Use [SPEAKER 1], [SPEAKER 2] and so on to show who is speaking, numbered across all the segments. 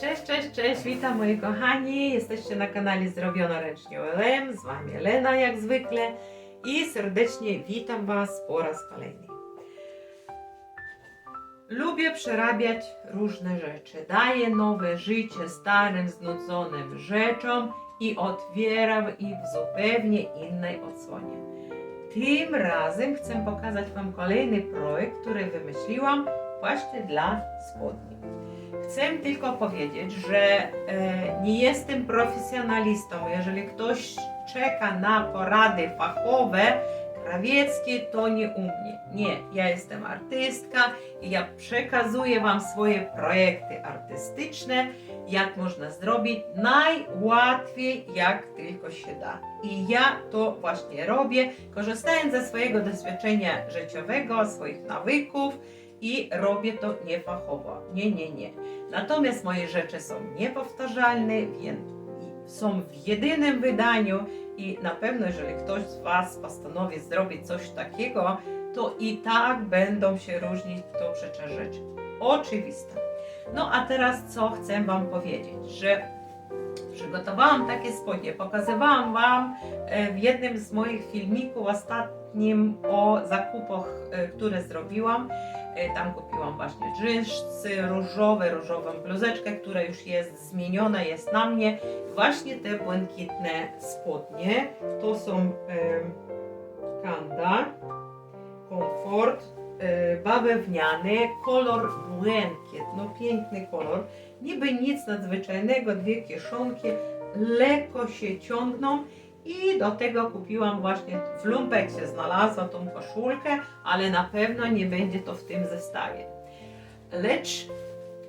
[SPEAKER 1] Cześć, cześć, cześć, witam moi kochani. Jesteście na kanale Zrobiono Ręcznie OLM. Z Wami Elena jak zwykle i serdecznie witam Was po raz kolejny. Lubię przerabiać różne rzeczy. Daję nowe życie starym, znudzonym rzeczom i otwieram ich w zupełnie innej odsłonie. Tym razem chcę pokazać Wam kolejny projekt, który wymyśliłam właśnie dla spodni. Chcę tylko powiedzieć, że e, nie jestem profesjonalistą. Jeżeli ktoś czeka na porady fachowe, krawieckie, to nie u mnie. Nie, ja jestem artystka i ja przekazuję Wam swoje projekty artystyczne, jak można zrobić najłatwiej, jak tylko się da. I ja to właśnie robię, korzystając ze swojego doświadczenia życiowego, swoich nawyków i robię to niefachowo. Nie, nie, nie. Natomiast moje rzeczy są niepowtarzalne, więc są w jedynym wydaniu i na pewno, jeżeli ktoś z Was postanowi zrobić coś takiego, to i tak będą się różnić to przecież rzeczy. Oczywiste. No a teraz co chcę Wam powiedzieć, że przygotowałam takie spodnie, pokazywałam Wam e, w jednym z moich filmików ostatnim o zakupach, e, które zrobiłam. E, Tam kupiłam właśnie dżinsy różowe, różową bluzeczkę, która już jest zmieniona, jest na mnie. Właśnie te błękitne spodnie. To są Kanda, Komfort, e, bawełniany, kolor błękit. No piękny kolor. Niby nic nadzwyczajnego, dwie kieszonki, lekko się ciągną. I do tego kupiłam właśnie w Lumpeksie, znalazłam tą koszulkę, ale na pewno nie będzie to w tym zestawie. Lecz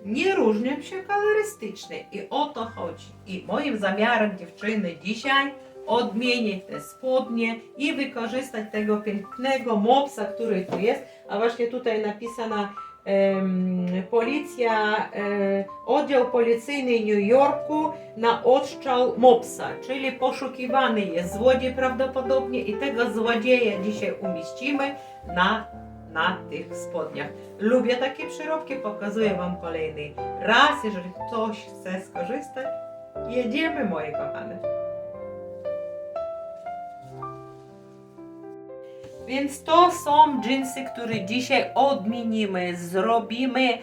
[SPEAKER 1] nie różnią się kolorystycznie i o to chodzi. I moim zamiarem dziewczyny dzisiaj odmienić te spodnie i wykorzystać tego pięknego mopsa, który tu jest, a właśnie tutaj napisana em, policja, e, oddział policyjny New Yorku na odstrzał mopsa, czyli poszukiwany jest złodziej prawdopodobnie i tego złodzieja dzisiaj umieścimy na, na tych spodniach. Lubię takie przyrodki, pokazuję Wam kolejny raz, jeżeli ktoś chce skorzystać, jedziemy moje kochane. Więc to są dżinsy, które dzisiaj odmienimy, zrobimy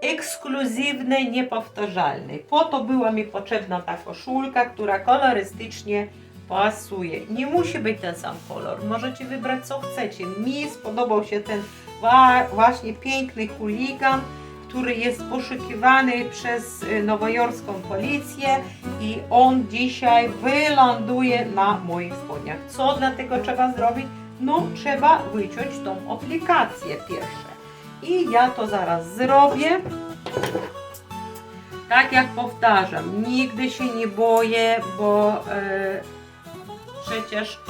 [SPEAKER 1] ekskluzywne, niepowtarzalne. Po to była mi potrzebna ta koszulka, która kolorystycznie pasuje. Nie musi być ten sam kolor, możecie wybrać co chcecie. Mi spodobał się ten właśnie piękny chuligan, który jest poszukiwany przez y, nowojorską policję i on dzisiaj wyląduje na moich spodniach. Co dlatego trzeba zrobić? No, trzeba wyciąć tą aplikację pierwsze. I ja to zaraz zrobię. Tak jak powtarzam, nigdy się nie boję, bo e, przecież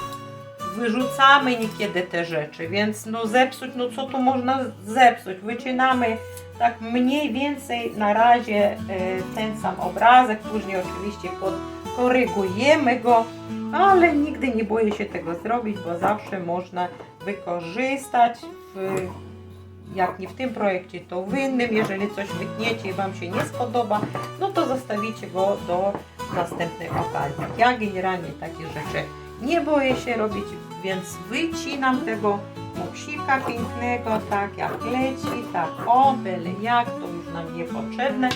[SPEAKER 1] wyrzucamy niekiedy te rzeczy, więc no zepsuć, no co tu można zepsuć? Wycinamy tak mniej więcej na razie e, ten sam obrazek, później oczywiście podkorygujemy go, ale nigdy nie boję się tego zrobić, bo zawsze można wykorzystać w, jak nie w tym projekcie, to w innym. Jeżeli coś wytniecie i Wam się nie spodoba, no to zostawicie go do następnej okazji. Ja generalnie takie rzeczy nie boję się robić, więc wycinam tego moksika pięknego, tak jak leci, tak o, jak, to już nam niepotrzebne.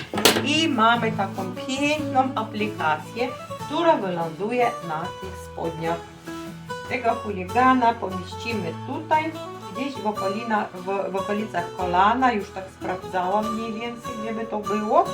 [SPEAKER 1] I mamy taką piękną aplikację, która wyląduje na tych spodniach. Tego chuligana pomieścimy tutaj, gdzieś w, okolina, w, w okolicach kolana, już tak sprawdzałam mniej więcej, gdzie by to było.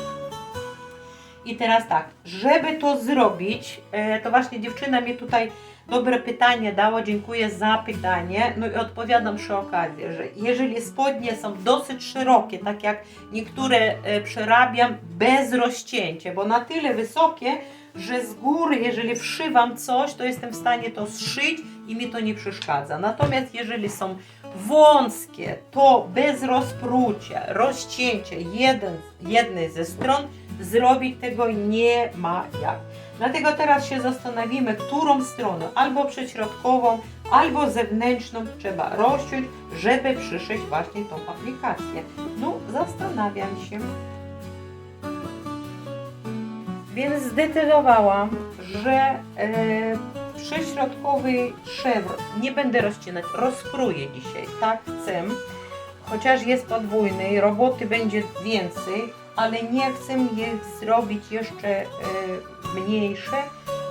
[SPEAKER 1] I teraz tak, żeby to zrobić, e, to właśnie dziewczyna mi tutaj dobre pytanie dała, dziękuję za pytanie. No i odpowiadam przy okazji, że jeżeli spodnie są dosyć szerokie, tak jak niektóre e, przerabiam bez rozcięcia, bo na tyle wysokie, że z góry, jeżeli wszywam coś, to jestem w stanie to zszyć i mi to nie przeszkadza. Natomiast jeżeli są wąskie, to bez rozprucia, rozcięcia jeden, jednej ze stron, zrobić tego nie ma jak. Dlatego teraz się zastanowimy, którą stronę, albo przyśrodkową, albo zewnętrzną trzeba rozciąć, żeby przyszyć właśnie tą aplikację. No, zastanawiam się. Więc zdecydowałam, że e, przyśrodkowy szewr nie będę rozcinać, rozkruję dzisiaj, tak chcę. Chociaż jest podwójny, roboty będzie więcej, ale nie chcę je zrobić jeszcze e, mniejsze,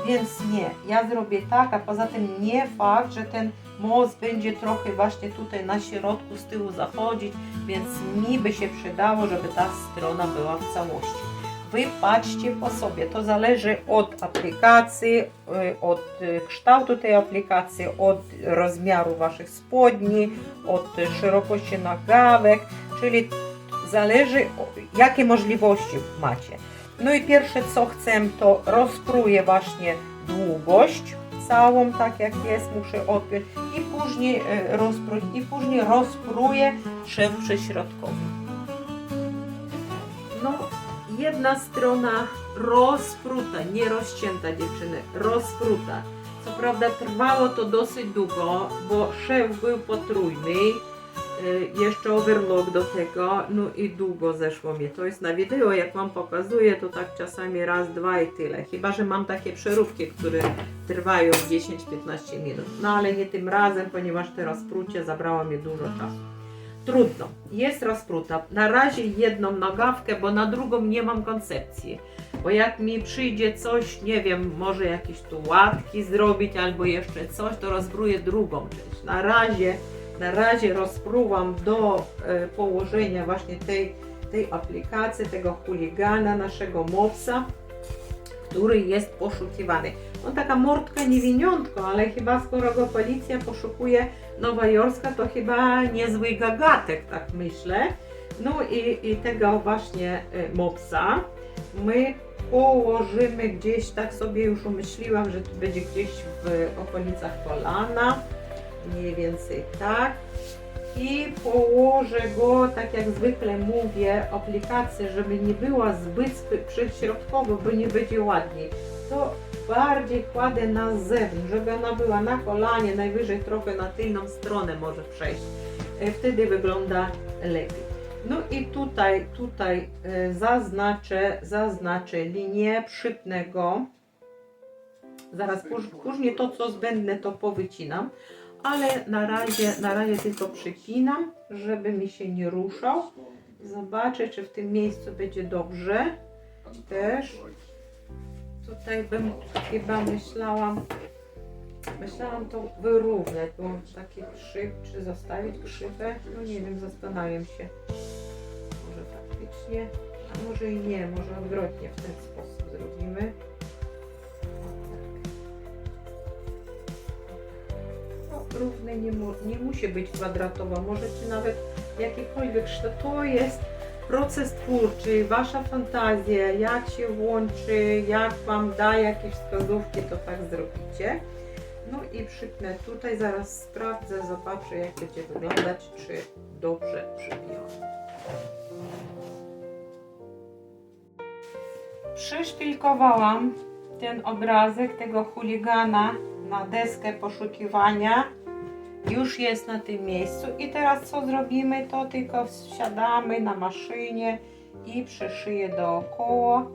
[SPEAKER 1] więc nie. Ja zrobię tak, a poza tym nie fakt, że ten most będzie trochę właśnie tutaj na środku z tyłu zachodzić, więc mi by się przydało, żeby ta strona była w całości. Wy patrzcie po sobie, to zależy od aplikacji, y, od y, kształtu tej aplikacji, od rozmiaru Waszych spodni, od y, szerokości nagawek, czyli zależy jakie możliwości macie. No i pierwsze co chcę to rozkruję właśnie długość całą tak jak jest, muszę odpiąć i później e, rozpróć i później rozpruję szew przyśrodkowy. Jedna strona rozpruta, nie rozcięta dziewczyny, rozpruta. Co prawda trwało to dosyć długo, bo szew był potrójny, y, jeszcze overlock do tego, no i długo zeszło mi. To jest na wideo, jak Wam pokazuję, to tak czasami raz, dwa i tyle. Chyba, że mam takie przeróbki, które trwają 10-15 minut. No ale nie tym razem, ponieważ te rozprucie zabrało mi dużo czasu. Trudno, jest rozpruta. Na razie jedną nogawkę, bo na drugą nie mam koncepcji. Bo jak mi przyjdzie coś, nie wiem, może jakieś tu łatki zrobić albo jeszcze coś, to rozbruję drugą część. Na razie, na razie rozpruwam do e, położenia właśnie tej, tej aplikacji, tego chuligana, naszego mopsa, który jest poszukiwany. On taka mordka niewiniątko, ale chyba skoro go policja poszukuje nowojorska, to chyba niezły gagatek, tak myślę. No i, i tego właśnie e, mopsa my położymy gdzieś, tak sobie już umyśliłam, że to będzie gdzieś w okolicach kolana, mniej więcej tak. I położę go, tak jak zwykle mówię, aplikację, żeby nie była zbyt przyśrodkowo, bo nie będzie ładniej. To bardziej kładę na zewnątrz, żeby ona była na kolanie, najwyżej trochę na tylną stronę może przejść. E, Wtedy wygląda lepiej. No i tutaj, tutaj e, zaznaczę, zaznaczę linię przypnego. Zaraz póź- później to, co zbędne, to powycinam, ale na razie, na razie tylko przypinam, żeby mi się nie ruszał. Zobaczę, czy w tym miejscu będzie dobrze. Też. Tutaj bym chyba myślałam, myślałam to wyrównać, bo taki krzyw, czy zostawić krzywę, no nie wiem, zastanawiam się. Może faktycznie, a może i nie, może odwrotnie w ten sposób zrobimy. Równe nie, mu, nie musi być kwadratowa, możecie nawet jakikolwiek. To jest proces twórczy, wasza fantazja, jak się włączy, jak wam da jakieś wskazówki, to tak zrobicie. No i przypnę tutaj, zaraz sprawdzę, zobaczę jak będzie wyglądać, czy dobrze przypiąłem. Przyszpilkowałam ten obrazek tego chuligana na deskę poszukiwania. Już jest na tym miejscu i teraz co zrobimy, to tylko wsiadamy na maszynie i przeszyję dookoła,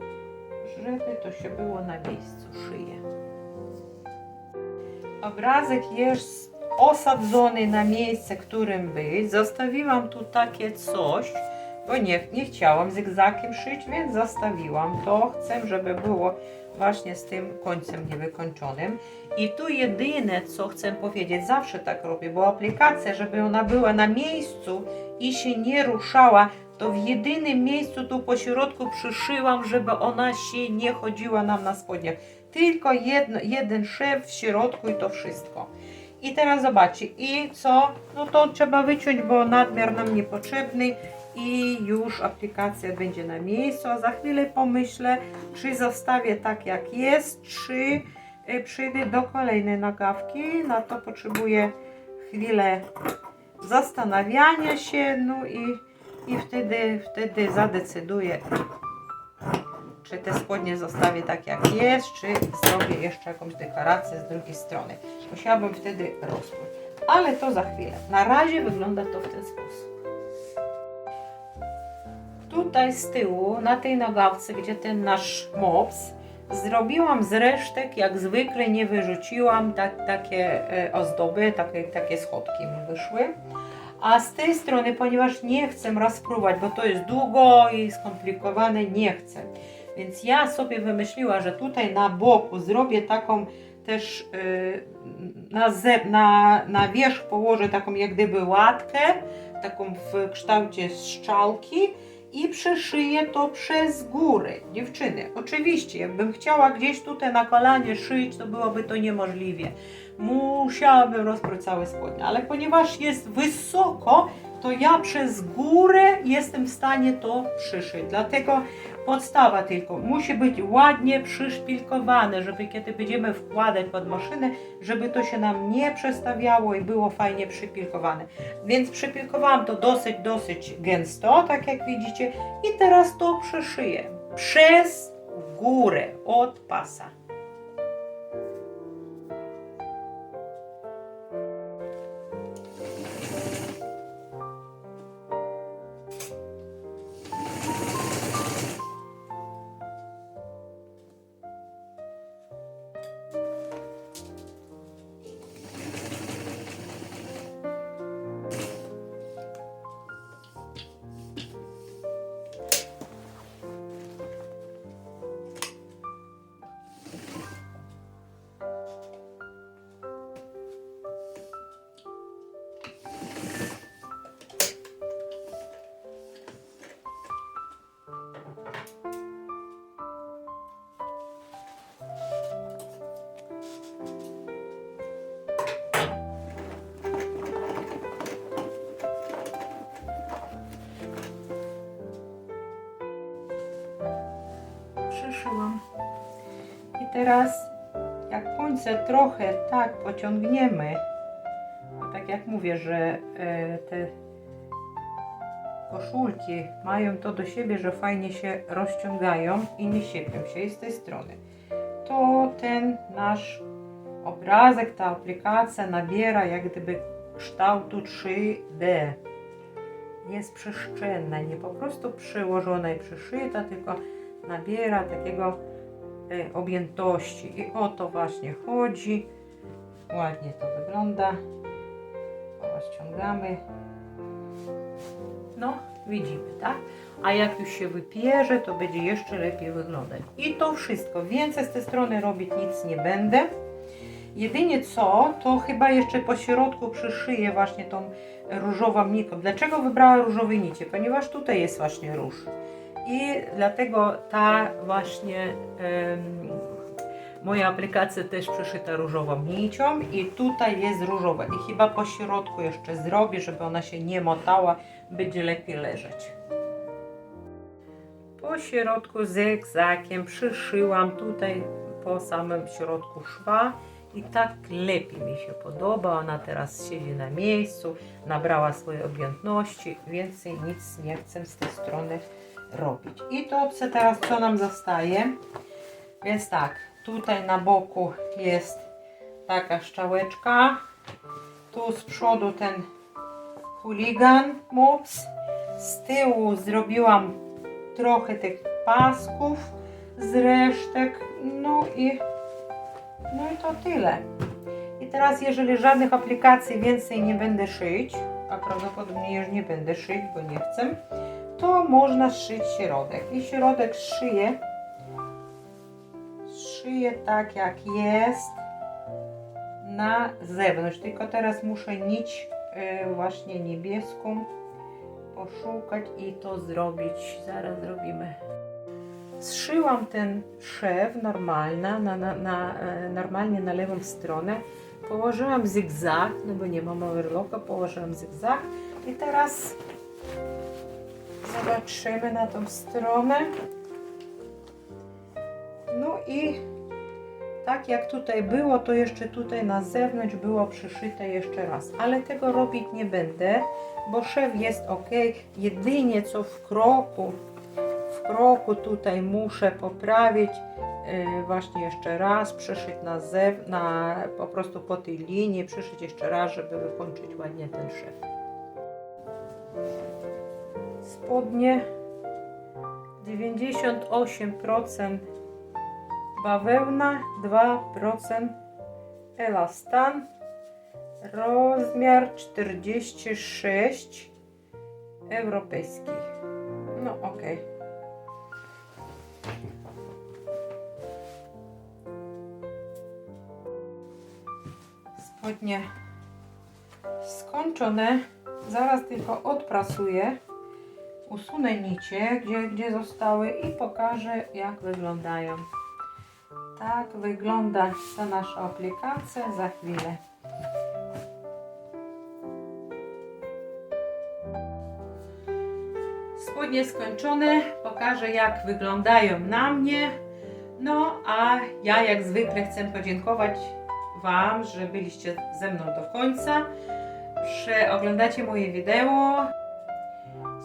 [SPEAKER 1] żeby to się było na miejscu szyję. Obrazek jest osadzony na miejsce, którym być. Zostawiłam tu takie coś, bo nie, nie chciałam zygzakiem szyć, więc zostawiłam to. Chcę, żeby było właśnie z tym końcem niewykończonym. I tu jedyne, co chcę powiedzieć, zawsze tak robię, bo aplikacja, żeby ona była na miejscu i się nie ruszała, to w jedynym miejscu tu po środku przyszyłam, żeby ona się nie chodziła nam na spodniach. Tylko jedno, jeden szef w środku i to wszystko. I teraz zobaczcie, i co? No to trzeba wyciąć, bo nadmiar nam niepotrzebny i już aplikacja będzie na miejscu, a za chwilę pomyślę, czy zostawię tak jak jest, czy y, przyjdę do kolejnej nagawki. Na to potrzebuję chwilę zastanawiania się, no i, i wtedy, wtedy zadecyduję, czy te spodnie zostawię tak jak jest, czy zrobię jeszcze jakąś dekorację z drugiej strony. Musiałabym wtedy rozpój. Ale to za chwilę. Na razie wygląda to w ten sposób. tutaj z tyłu, na tej nogawce, gdzie ten nasz mops, zrobiłam z resztek, jak zwykle nie wyrzuciłam, tak, takie e, ozdoby, takie, takie schodki mi wyszły. A z tej strony, ponieważ nie chcę rozpruwać, bo to jest długo i skomplikowane, nie chcę. Więc ja sobie wymyśliła, że tutaj na boku zrobię taką też y, na, ze, na, na wierzch położę taką jak gdyby łatkę, taką w kształcie strzałki i przeszyję to przez górę. Dziewczyny, oczywiście, jakbym chciała gdzieś tutaj na kolanie szyć, to byłoby to niemożliwe. Musiałabym rozpróć całe spodnie, ale ponieważ jest wysoko, to ja przez górę jestem w stanie to przyszyć. Dlatego podstawa tylko musi być ładnie przyszpilkowane, żeby kiedy będziemy wkładać pod maszynę, żeby to się nam nie przestawiało i było fajnie przypilkowane. Więc przypilkowałam to dosyć, dosyć gęsto, tak jak widzicie. I teraz to przeszyję przez górę od pasa. Teraz jak końce trochę tak pociągniemy, tak jak mówię, że e, te koszulki mają to do siebie, że fajnie się rozciągają i nie siepią się z tej strony, to ten nasz obrazek, ta aplikacja nabiera jak gdyby kształtu 3D. Jest przestrzenna, nie po prostu przyłożona i przyszyta, tylko nabiera takiego objętości. I o to właśnie chodzi. Ładnie to wygląda. Rozciągamy. No, widzimy, tak? A jak już się wypierze, to będzie jeszcze lepiej wyglądać. I to wszystko. Więcej z tej strony robić nic nie będę. Jedynie co, to chyba jeszcze po środku przyszyję właśnie tą różową nitką. Dlaczego wybrała różowe nicie? Ponieważ tutaj jest właśnie róż. I dlatego ta właśnie moja aplikacja też przyszyta różową nicią i tutaj jest różowa. I chyba po środku jeszcze zrobię, żeby ona się nie motała, będzie lepiej leżeć. Po środku zygzakiem przyszyłam tutaj po samym środku szwa i tak lepiej mi się podoba. Ona teraz siedzi na miejscu, nabrała swojej objętności, więcej nic nie chcę z tej strony robić. I to teraz co nam zostaje? Więc tak, tutaj na boku jest taka szczałeczka. Tu z przodu ten chuligan mops. Z tyłu zrobiłam trochę tych pasków z resztek. No i no i to tyle. I teraz jeżeli żadnych aplikacji więcej nie będę szyć, a prawdopodobnie już nie będę szyć, bo nie chcę, to można szyć środek. I środek szyję, szyję tak jak jest na zewnątrz. Tylko teraz muszę nić y, właśnie niebieską poszukać i to zrobić. Zaraz zrobimy. Zszyłam ten szef normalna, na, na, na, e, normalnie na lewą stronę. Położyłam zygzak, no bo nie mam overlocka, położyłam zygzak i teraz zobaczymy na tą stronę. No i tak jak tutaj było, to jeszcze tutaj na zewnątrz było przyszyte jeszcze raz. Ale tego robić nie będę, bo szef jest ok. Jedynie co w kroku, w kroku tutaj muszę poprawić yy, właśnie jeszcze raz, przyszyć na, zew na po prostu po tej linii, przyszyć jeszcze raz, żeby wykończyć ładnie ten szef spodnie 98% bawełna, 2% elastan, rozmiar 46 europejski. No okej. Spodnie skończone. Zaraz tylko odprasuję. Usunę nicie, gdzie, gdzie zostały i pokażę jak wyglądają. Tak wygląda ta nasza aplikacja za chwilę. Spodnie skończone, pokażę jak wyglądają na mnie. No a ja jak zwykle chcę podziękować Wam, że byliście ze mną do końca, że oglądacie moje wideo.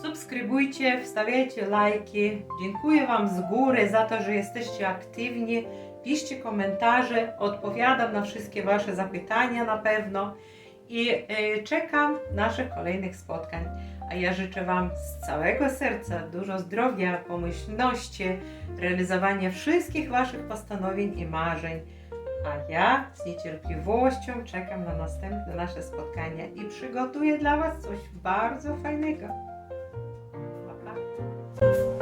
[SPEAKER 1] Subskrybujcie, wstawiajcie lajki. Dziękuję Wam z góry za to, że jesteście aktywni. Piszcie komentarze, odpowiadam na wszystkie Wasze zapytania na pewno i e, czekam naszych kolejnych spotkań. A ja życzę Wam z całego serca dużo zdrowia, pomyślności, realizowania wszystkich Waszych postanowień i marzeń. A ja z niecierpliwością czekam na następne nasze spotkania i przygotuję dla Was coś bardzo fajnego. you